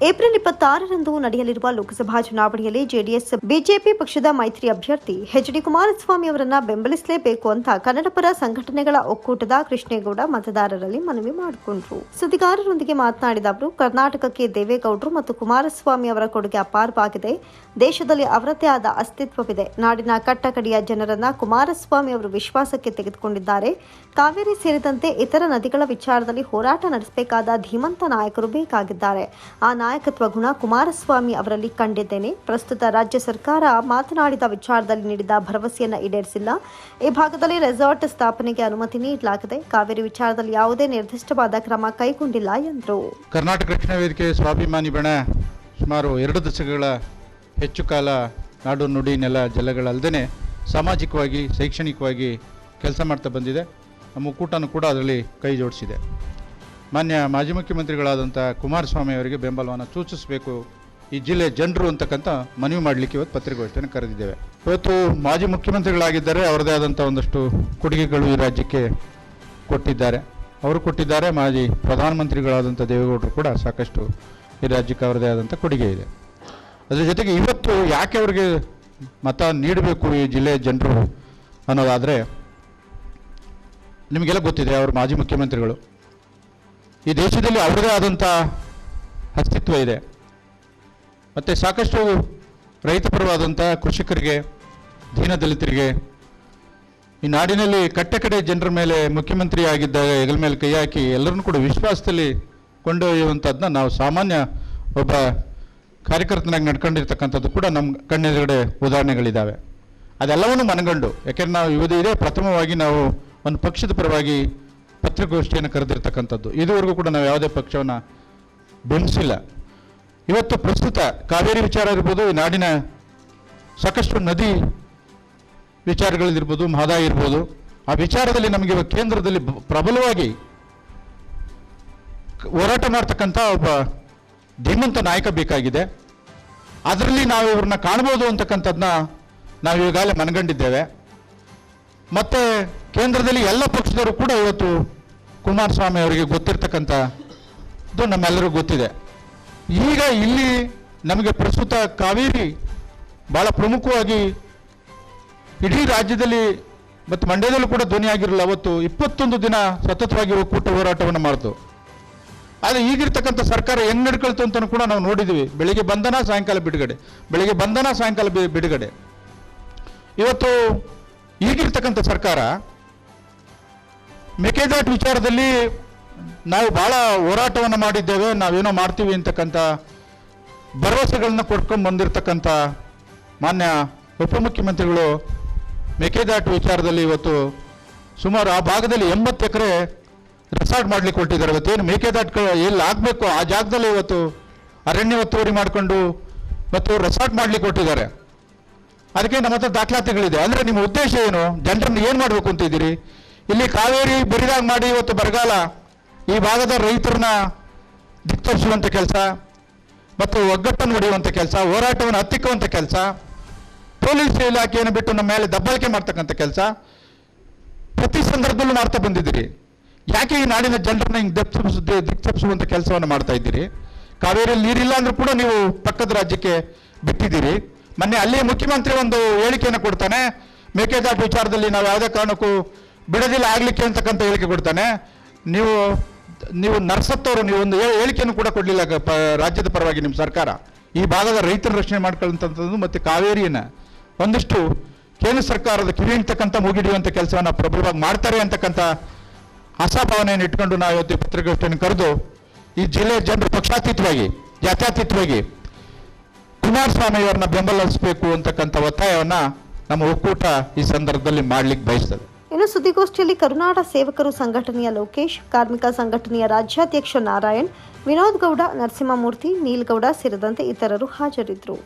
April ಇಪ್ಪತ್ತಾರರಂದು ನಡೆಯಲಿರುವ ಲೋಕಸಭಾ ಚುನಾವಣೆಯಲ್ಲಿ ಜೆಡಿಎಸ್, ಬಿಜೆಪಿ ಪಕ್ಷದ ಮೈತ್ರಿ ಅಭ್ಯರ್ಥಿ ಎಚ್ ಡಿ ಕುಮಾರಸ್ವಾಮಿ ಅವರನ್ನ ಬೆಂಬಲಿಸಲೇಬೇಕು ಅಂತ ಕನ್ನಡಪರ ಸಂಘಟನೆಗಳ ಒಕ್ಕೂಟದ ಕೃಷ್ಣೇಗೌಡ ಮತದಾರರಲ್ಲಿ ಮನವಿ ಮಾಡಿಕೊಂಡ್ರು. ಸುದ್ದಿಗಾರರೊಂದಿಗೆ ಮಾತನಾಡಿದ ಅವರು, ಕರ್ನಾಟಕಕ್ಕೆ ದೇವೇಗೌಡರು ಮತ್ತು ಕುಮಾರಸ್ವಾಮಿ ಅವರ ಕೊಡುಗೆ ಅಪಾರವಾಗಿದೆ. ದೇಶದಲ್ಲಿ ಅವರದೇ ಆದ ಅಸ್ತಿತ್ವವಿದೆ. ನಾಡಿನ ಕಟ್ಟಕಡೆಯ ಜನರನ್ನ ಕುಮಾರಸ್ವಾಮಿ ಅವರು ವಿಶ್ವಾಸಕ್ಕೆ ತೆಗೆದುಕೊಂಡಿದ್ದಾರೆ. ಕಾವೇರಿ ಸೇರಿದಂತೆ ಇತರ ನದಿಗಳ ವಿಚಾರದಲ್ಲಿ ಹೋರಾಟ ನಡೆಸಬೇಕಾದ ಧೀಮಂತ ನಾಯಕರು ಬೇಕಾಗಿದ್ದಾರೆ. ಆ ನಾಯಕತ್ವ ಗುಣ ಕುಮಾರಸ್ವಾಮಿ ಅವರಲ್ಲಿ ಕಂಡಿದ್ದೇನೆ. ಪ್ರಸ್ತುತ ರಾಜ್ಯ ಸರ್ಕಾರ ಮಾತನಾಡಿದ ವಿಚಾರದಲ್ಲಿ ನೀಡಿದ ಭರವಸೆಯನ್ನು ಈಡೇರಿಸಿಲ್ಲ. ಈ ಭಾಗದಲ್ಲಿ ರೆಸಾರ್ಟ್ ಸ್ಥಾಪನೆಗೆ ಅನುಮತಿ ನೀಡಲಾಗಿದೆ. ಕಾವೇರಿ ವಿಚಾರದಲ್ಲಿ ಯಾವುದೇ ನಿರ್ದಿಷ್ಟವಾದ ಕ್ರಮ ಕೈಗೊಂಡಿಲ್ಲ ಎಂದರು. ಕರ್ನಾಟಕ ರಕ್ಷಣಾ ವೇದಿಕೆ ಸ್ವಾಭಿಮಾನಿ ಬಣ ಸುಮಾರು ಎರಡು ದಶಕಗಳ ಹೆಚ್ಚು ಕಾಲ ನಾಡು ನುಡಿ ನೆಲ ಜಲಗಳಲ್ಲದೆ ಸಾಮಾಜಿಕವಾಗಿ, ಶೈಕ್ಷಣಿಕವಾಗಿ ಕೆಲಸ ಮಾಡ್ತಾ ಬಂದಿದೆ. ನಮ್ಮ ಒಕ್ಕೂಟನೂ ಕೂಡ ಅದರಲ್ಲಿ ಕೈ ಜೋಡಿಸಿದೆ. ಮಾನ್ಯ ಮಾಜಿ ಮುಖ್ಯಮಂತ್ರಿಗಳಾದಂಥ ಕುಮಾರಸ್ವಾಮಿ ಅವರಿಗೆ ಬೆಂಬಲವನ್ನು ಸೂಚಿಸಬೇಕು. ಈ ಜಿಲ್ಲೆ ಜನರು ಅಂತಕ್ಕಂಥ ಮನವಿ ಮಾಡಲಿಕ್ಕೆ ಇವತ್ತು ಪತ್ರಿಕಾಗೋಷ್ಠಿಯನ್ನು ಕರೆದಿದ್ದೇವೆ. ಇವತ್ತು ಮಾಜಿ ಮುಖ್ಯಮಂತ್ರಿಗಳಾಗಿದ್ದಾರೆ ಅವರದೇ ಆದಂಥ ಒಂದಷ್ಟು ಕೊಡುಗೆಗಳು ಈ ರಾಜ್ಯಕ್ಕೆ ಕೊಟ್ಟಿದ್ದಾರೆ. ಅವರು ಕೊಟ್ಟಿದ್ದಾರೆ, ಮಾಜಿ ಪ್ರಧಾನಮಂತ್ರಿಗಳಾದಂಥ ದೇವೇಗೌಡರು ಕೂಡ ಸಾಕಷ್ಟು ಈ ರಾಜ್ಯಕ್ಕೆ ಅವರದೇ ಆದಂಥ ಕೊಡುಗೆ ಇದೆ. ಅದರ ಜೊತೆಗೆ ಇವತ್ತು ಯಾಕೆ ಅವರಿಗೆ ಮತ ನೀಡಬೇಕು ಈ ಜಿಲ್ಲೆಯ ಜನರು ಅನ್ನೋದಾದರೆ ನಿಮಗೆಲ್ಲ ಗೊತ್ತಿದೆ, ಅವರು ಮಾಜಿ ಮುಖ್ಯಮಂತ್ರಿಗಳು. ಈ ದೇಶದಲ್ಲಿ ಅವರದೇ ಆದಂಥ ಅಸ್ತಿತ್ವ ಇದೆ. ಮತ್ತು ಸಾಕಷ್ಟು ರೈತಪರವಾದಂಥ ಕೃಷಿಕರಿಗೆ ದೀನದಲಿತರಿಗೆ ಈ ನಾಡಿನಲ್ಲಿ ಕಟ್ಟೆ ಕಡೆ ಜನರ ಮೇಲೆ ಮುಖ್ಯಮಂತ್ರಿ ಆಗಿದ್ದಾಗ ಹೆಗಲ ಮೇಲೆ ಕೈ ಹಾಕಿ ಎಲ್ಲರನ್ನೂ ಕೂಡ ವಿಶ್ವಾಸದಲ್ಲಿ ಕೊಂಡೊಯ್ಯುವಂಥದ್ದನ್ನ ನಾವು ಸಾಮಾನ್ಯ ಒಬ್ಬ ಕಾರ್ಯಕರ್ತನಾಗಿ ನಡ್ಕೊಂಡಿರ್ತಕ್ಕಂಥದ್ದು ಕೂಡ ನಮ್ಮ ಕಣ್ಣೆದುರುಗಡೆ ಉದಾಹರಣೆಗಳಿದ್ದಾವೆ. ಅದೆಲ್ಲವನ್ನು ಮನಗಂಡು, ಯಾಕೆಂದ್ರೆ ನಾವು ಇವತ್ತು ಪ್ರಥಮವಾಗಿ ನಾವು ಒಂದು ಪಕ್ಷದ ಪರವಾಗಿ ಪತ್ರಿಕಾಗೋಷ್ಠಿಯನ್ನು ಕರೆದಿರ್ತಕ್ಕಂಥದ್ದು. ಇದುವರೆಗೂ ಕೂಡ ನಾವು ಯಾವುದೇ ಪಕ್ಷವನ್ನು ಬೆಂಬಲಿಸಿಲ್ಲ ಇವತ್ತು ಪ್ರಸ್ತುತ ಕಾವೇರಿ ವಿಚಾರ ಇರ್ಬೋದು, ಈ ನಾಡಿನ ಸಾಕಷ್ಟು ನದಿ ವಿಚಾರಗಳಲ್ಲಿರ್ಬೋದು ಮಹದಾಯಿ ಇರ್ಬೋದು. ಆ ವಿಚಾರದಲ್ಲಿ ನಮಗೆ ಕೇಂದ್ರದಲ್ಲಿ ಪ್ರಬಲವಾಗಿ ಹೋರಾಟ ಮಾಡ್ತಕ್ಕಂಥ ಒಬ್ಬ ಧೀಮಂತ ನಾಯಕ ಬೇಕಾಗಿದೆ. ಅದರಲ್ಲಿ ನಾವು ಇವ್ರನ್ನ ಕಾಣ್ಬೋದು ಅಂತಕ್ಕಂಥದ್ದನ್ನ ನಾವು ಈಗಾಗಲೇ ಮನಗಂಡಿದ್ದೇವೆ. ಮತ್ತು ಕೇಂದ್ರದಲ್ಲಿ ಎಲ್ಲ ಪಕ್ಷದವರು ಕೂಡ ಇವತ್ತು ಕುಮಾರಸ್ವಾಮಿ ಅವರಿಗೆ ಗೊತ್ತಿರ್ತಕ್ಕಂಥ ಇದು ನಮ್ಮೆಲ್ಲರಿಗೂ ಗೊತ್ತಿದೆ. ಈಗ ಇಲ್ಲಿ ನಮಗೆ ಪ್ರಸ್ತುತ ಕಾವೇರಿ ಭಾಳ ಪ್ರಮುಖವಾಗಿ ಇಡೀ ರಾಜ್ಯದಲ್ಲಿ ಮತ್ತು ಮಂಡ್ಯದಲ್ಲೂ ಕೂಡ ಧ್ವನಿಯಾಗಿರಲಿಲ್ಲ ಅವತ್ತು ಇಪ್ಪತ್ತೊಂದು ದಿನ ಸತತವಾಗಿ ಒಕ್ಕೂಟ ಹೋರಾಟವನ್ನು ಮಾಡಿತು ಆದರೆ ಈಗಿರ್ತಕ್ಕಂಥ ಸರ್ಕಾರ ಹೆಂಗೆ ನಡ್ಕೊಳ್ತು ಅಂತ ಕೂಡ ನಾವು ನೋಡಿದ್ವಿ. ಬೆಳಿಗ್ಗೆ ಬಂಧನ, ಸಾಯಂಕಾಲ ಬಿಡುಗಡೆ. ಬೆಳಿಗ್ಗೆ ಬಂಧನ, ಸಾಯಂಕಾಲ ಬಿಡುಗಡೆ. ಇವತ್ತು ಈಗಿರ್ತಕ್ಕಂಥ ಸರ್ಕಾರ ಮೇಕೆದಾಟು ವಿಚಾರದಲ್ಲಿ ನಾವು ಭಾಳ ಹೋರಾಟವನ್ನು ಮಾಡಿದ್ದೇವೆ, ನಾವೇನೋ ಮಾಡ್ತೀವಿ ಅಂತಕ್ಕಂಥ ಭರವಸೆಗಳನ್ನ ಕೊಟ್ಕೊಂಡು ಬಂದಿರತಕ್ಕಂಥ ಮಾನ್ಯ ಉಪಮುಖ್ಯಮಂತ್ರಿಗಳು ಮೇಕೆದಾಟು ವಿಚಾರದಲ್ಲಿ ಇವತ್ತು ಸುಮಾರು ಆ ಭಾಗದಲ್ಲಿ ಎಂಬತ್ತು ಎಕರೆ ರೆಸಾರ್ಟ್ ಮಾಡಲಿಕ್ಕೆ ಕೊಟ್ಟಿದ್ದಾರೆ ಇವತ್ತೇನು ಮೇಕೆದಾಟ್ ಎಲ್ಲಿ ಆಗಬೇಕು? ಆ ಜಾಗದಲ್ಲಿ ಇವತ್ತು ಅರಣ್ಯ ಒತ್ತುವರಿ ಮಾಡಿಕೊಂಡು ಮತ್ತು ರೆಸಾರ್ಟ್ ಮಾಡಲಿಕ್ಕೆ ಕೊಟ್ಟಿದ್ದಾರೆ ಅದಕ್ಕೆ ನಮ್ಮ ಹತ್ರ ದಾಖಲಾತಿಗಳಿದೆ. ಅಂದರೆ ನಿಮ್ಮ ಉದ್ದೇಶ ಏನು? ಜನರನ್ನು ಏನು ಮಾಡಬೇಕು ಅಂತಿದ್ದೀರಿ ಇಲ್ಲಿ ಕಾವೇರಿ ಬಿರಿದಾಗ ಮಾಡಿ ಇವತ್ತು ಬರಗಾಲ. ಈ ಭಾಗದ ರೈತರನ್ನ ದಿಕ್ತರಿಸುವಂಥ ಕೆಲಸ, ಮತ್ತು ಒಗ್ಗಟ್ಟನ್ನು ಹೊಡೆಯುವಂಥ ಕೆಲಸ, ಹೋರಾಟವನ್ನು ಹತ್ತಿಕ್ಕುವಂಥ ಕೆಲಸ, ಪೊಲೀಸ್ ಇಲಾಖೆಯನ್ನು ಬಿಟ್ಟು ನಮ್ಮ ಮೇಲೆ ದಬ್ಬಳಿಕೆ ಮಾಡ್ತಕ್ಕಂಥ ಕೆಲಸ. ಪ್ರತಿ ಸಂದರ್ಭದಲ್ಲೂ ಮಾಡ್ತಾ ಬಂದಿದ್ದೀರಿ. ಯಾಕೆ ಈ ನಾಡಿನ ಜನರನ್ನ ಹಿಂಗೆ ದಿಕ್ತಪ್ಪಿಸ ದಿಕ್ತಪ್ಪಿಸುವಂಥ ಕೆಲಸವನ್ನು ಮಾಡ್ತಾ ಇದ್ದೀರಿ? ಕಾವೇರಿಯಲ್ಲಿ ನೀರಿಲ್ಲ ಅಂದ್ರೂ ಕೂಡ ನೀವು ಪಕ್ಕದ ರಾಜ್ಯಕ್ಕೆ ಬಿಟ್ಟಿದ್ದೀರಿ. ಮೊನ್ನೆ ಅಲ್ಲಿ ಮುಖ್ಯಮಂತ್ರಿ ಒಂದು ಹೇಳಿಕೆಯನ್ನು ಕೊಡ್ತಾನೆ, ಮೇಕೆದಾಟು ವಿಚಾರದಲ್ಲಿ ನಾವು ಯಾವುದೇ ಕಾರಣಕ್ಕೂ ಬಿಡದಿಲ್ಲ, ಆಗಲಿಕ್ಕೆ ಅಂತಕ್ಕಂಥ ಹೇಳಿಕೆ ಕೊಡ್ತಾನೆ. ನೀವು ನೀವು ನರ್ಸತ್ತವರು ನೀವು ಒಂದು ಹೇಳಿಕೆಯನ್ನು ಕೂಡ ಕೊಡಲಿಲ್ಲ ರಾಜ್ಯದ ಪರವಾಗಿ ನಿಮ್ಮ ಸರ್ಕಾರ. ಈ ಭಾಗದ ರೈತರ ರಕ್ಷಣೆ ಮಾಡ್ಕೊಳ್ಳುವಂಥದ್ದು ಮತ್ತು ಕಾವೇರಿಯನ್ನು. ಒಂದಿಷ್ಟು ಕೇಂದ್ರ ಸರ್ಕಾರದ ಕಿವಿಯಂತಕ್ಕಂಥ ಮುಗಿಡಿಯುವಂಥ ಕೆಲಸವನ್ನು ಪ್ರಬಲವಾಗಿ ಮಾಡ್ತಾರೆ ಅಂತಕ್ಕಂಥ ಆಸಾಭಾವನೆಯನ್ನು ಇಟ್ಕೊಂಡು ನಾವು ಇವತ್ತು ಪತ್ರಿಕಾಗೋಷ್ಠಿಯನ್ನು ಕರೆದು, ಈ ಜಿಲ್ಲೆಯ ಜನರು ಪಕ್ಷಾತೀತವಾಗಿ, ಜಾತ್ಯಾತೀತವಾಗಿ ಕುಮಾರಸ್ವಾಮಿಯವರನ್ನ ಬೆಂಬಲಿಸಬೇಕು ಅಂತಕ್ಕಂಥ ಒತ್ತಾಯವನ್ನು ನಮ್ಮ ಒಕ್ಕೂಟ ಈ ಸಂದರ್ಭದಲ್ಲಿ ಮಾಡ್ಲಿಕ್ಕೆ ಬಯಸ್ತದೆ. ಇನ್ನು ಸುದ್ದಿಗೋಷ್ಠಿಯಲ್ಲಿ ಕರುನಾಡ ಸೇವಕರು ಸಂಘಟನೆಯ ಲೋಕೇಶ್, ಕಾರ್ಮಿಕ ಸಂಘಟನೆಯ ರಾಜ್ಯಾಧ್ಯಕ್ಷ ನಾರಾಯಣ್, ವಿನೋದ್ ಗೌಡ, ನರಸಿಂಹಮೂರ್ತಿ, ನೀಲ್ಗೌಡ ಸೇರಿದಂತೆ ಇತರರು ಹಾಜರಿದ್ದರು.